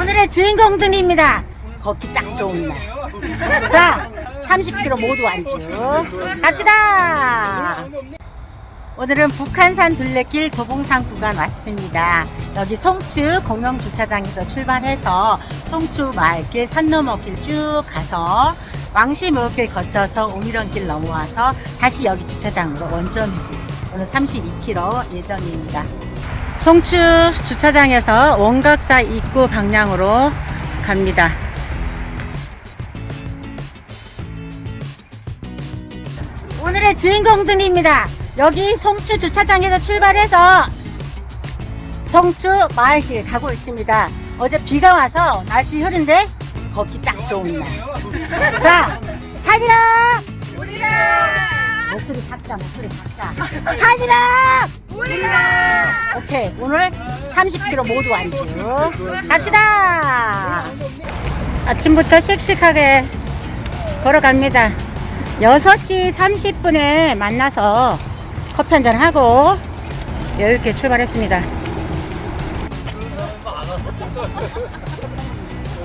오늘의 주인공들입니다. 걷기 딱 좋은 날. 자, 30km 모두 완주. 갑시다. 오늘은 북한산 둘레길 도봉산 구간 왔습니다. 여기 송추 공영 주차장에서 출발해서 송추 마을길 산 너머 길 쭉 가서 왕시무길 거쳐서 오미런길 넘어와서 다시 여기 주차장으로 원점이길 오늘 32km 예정입니다. 송추 주차장에서 원각사 입구 방향으로 갑니다. 오늘의 주인공들입니다. 여기 송추 주차장에서 출발해서 송추 마을길 가고 있습니다. 어제 비가 와서 날씨 흐린데 걷기 딱 좋은 날. 자, 산이랑 우리랑 목소리 작다, 목소리 작다. 산이랑 우리랑 오케이, 오늘 30km 모두 완주. 갑시다. 아침부터 씩씩하게 걸어갑니다. 6시 30분에 만나서 커피 한잔 하고 여유있게 출발했습니다.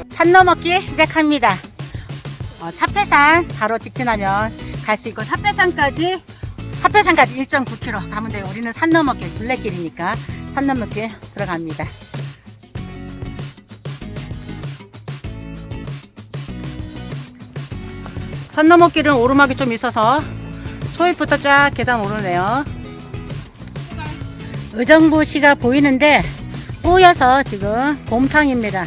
산 넘어기 시작합니다. 어, 사패산 바로 직진하면 갈 수 있고 사패산까지 사패산까지 1.9km 가면 돼요. 우리는 산 넘어길 둘레길이니까 산 넘어길 들어갑니다. 산 넘어길은 오르막이 좀 있어서 초입부터 쫙 계단 오르네요. 의정부시가 보이는데 뿌여서 지금 곰탕입니다.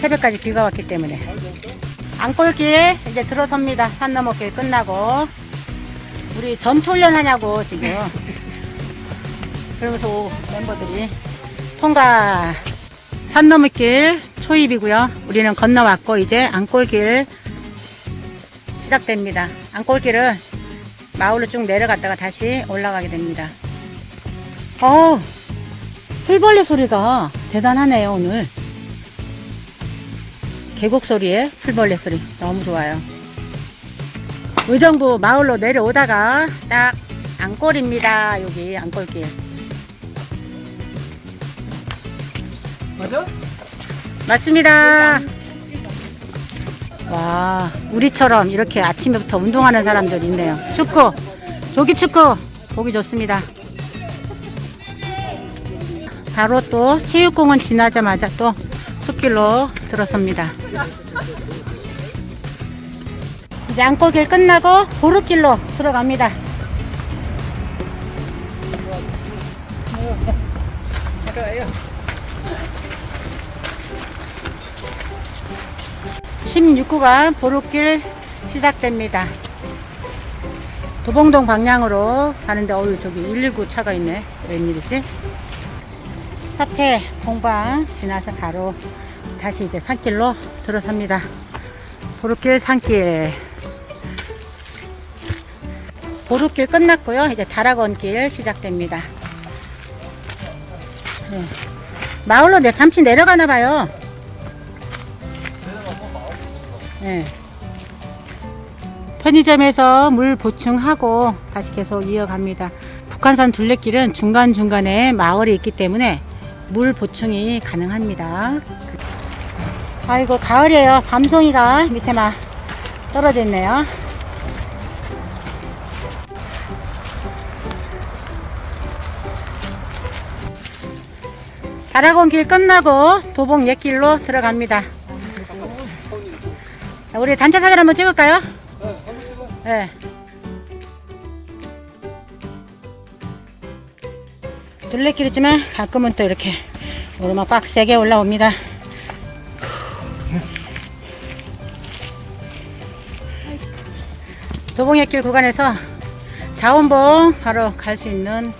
새벽까지 비가 왔기 때문에. 안골길 이제 들어섭니다. 산 넘어길 끝나고. 우리 전투훈련 하냐고 지금. 그러면서 멤버들이 통과. 산 넘어길 초입이고요. 우리는 건너왔고 이제 안골길 시작됩니다. 안골길은 마을로 쭉 내려갔다가 다시 올라가게 됩니다. 어, 풀벌레 소리가 대단하네요, 오늘. 계곡 소리에 풀벌레 소리. 너무 좋아요. 의정부 마을로 내려오다가 딱 안골입니다. 여기 안골길. 맞아? 맞습니다. 와, 우리처럼 이렇게 아침부터 운동하는 사람들 있네요. 축구, 조기 축구 보기 좋습니다. 바로 또 체육공원 지나자마자 또 숲길로 들어섭니다. 이제 안골길 끝나고 보루길로 들어갑니다. 십육 구간 보루길 시작됩니다. 도봉동 방향으로 가는데 어유 저기 119 차가 있네. 웬일이지? 사패 동방 지나서 바로 다시 이제 산길로 들어섭니다. 보루길 산길. 보루길 끝났고요. 이제 다락원길 시작됩니다. 네. 마을로 내 잠시 내려가나 봐요. 네. 편의점에서 물 보충하고 다시 계속 이어갑니다. 북한산 둘레길은 중간중간에 마을이 있기 때문에 물 보충이 가능합니다. 아이고 가을이에요. 밤송이가 밑에 막 떨어져 있네요. 다락원 길 끝나고 도봉 옛길로 들어갑니다. 자, 우리 단체 사진 한번 찍을까요? 네. 둘레길이지만 가끔은 또 이렇게 오르막 빡세게 올라옵니다. 도봉역길 구간에서 자원봉 바로 갈 수 있는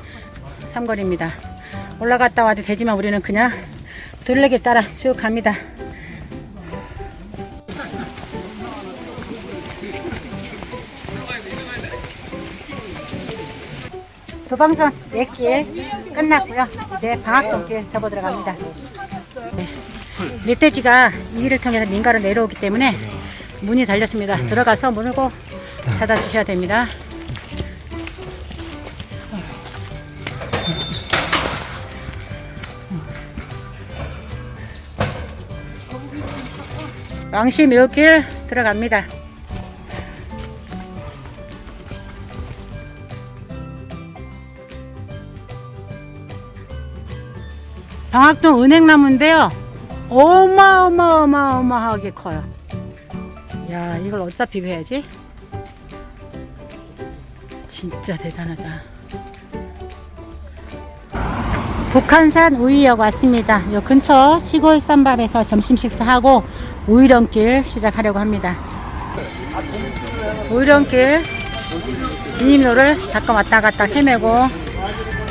삼거리입니다. 올라갔다 와도 되지만 우리는 그냥 둘레길 따라 쭉 갑니다. 도방선 옛길 끝났고요. 이제 방학동길 접어 들어갑니다. 네. 멧돼지가 이 길을 통해서 민가로 내려오기 때문에 문이 달렸습니다. 들어가서 문을 꼭 닫아 주셔야 됩니다. 왕시 묘길 들어갑니다. 방학동 은행나무인데요. 어마어마어마어마하게 커요. 야, 이걸 어디다 비벼야지? 진짜 대단하다. 북한산 우이역 왔습니다. 요 근처 시골 쌈밥에서 점심 식사하고 우이령길 시작하려고 합니다. 우이령길 진입로를 잠깐 왔다 갔다 헤매고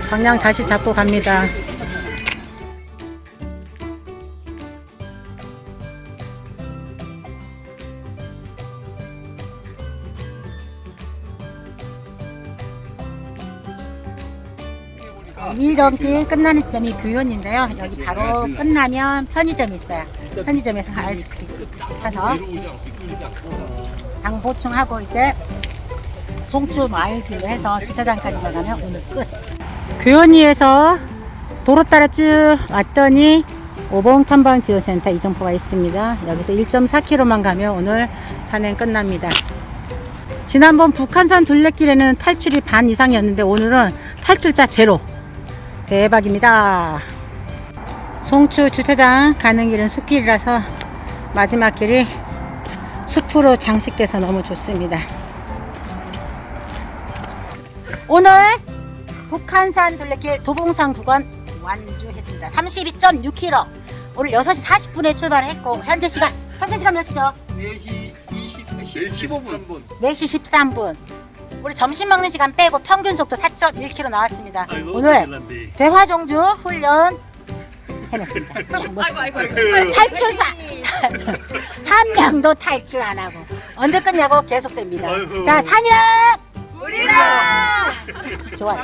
방향 다시 잡고 갑니다. 이령길 끝나는 점이 교연인데요. 여기 바로 끝나면 편의점이 있어요. 편의점에서 아이스크림 사서 당 보충하고 이제 송추 마을길로 해서 주차장까지만 가면 오늘 끝. 교연리에서 도로 따라 쭉 왔더니 오봉 탐방 지원센터 이정포가 있습니다. 여기서 1.4km만 가면 오늘 산행 끝납니다. 지난번 북한산 둘레길에는 탈출이 반 이상이었는데 오늘은 탈출자 제로. 대박입니다. 송추 주차장 가는 길은 숲길이라서 마지막 길이 숲으로 장식돼서 너무 좋습니다. 오늘 북한산 둘레길 도봉산 구간 완주했습니다. 32.6km. 오늘 6시 40분에 출발했고 현재 시간 현재 시간 몇 시죠? 4시 20, 15분. 4시 13분. 우리 점심 먹는 시간 빼고 평균 속도 4.1km 나왔습니다. 오늘 대화종주 훈련 해냈습니다. 참 멋있어요. 탈출사 한 명도 탈출 안 하고 언제 끝냐고 계속됩니다. 아이고. 자 산이랑 우리랑 좋았어.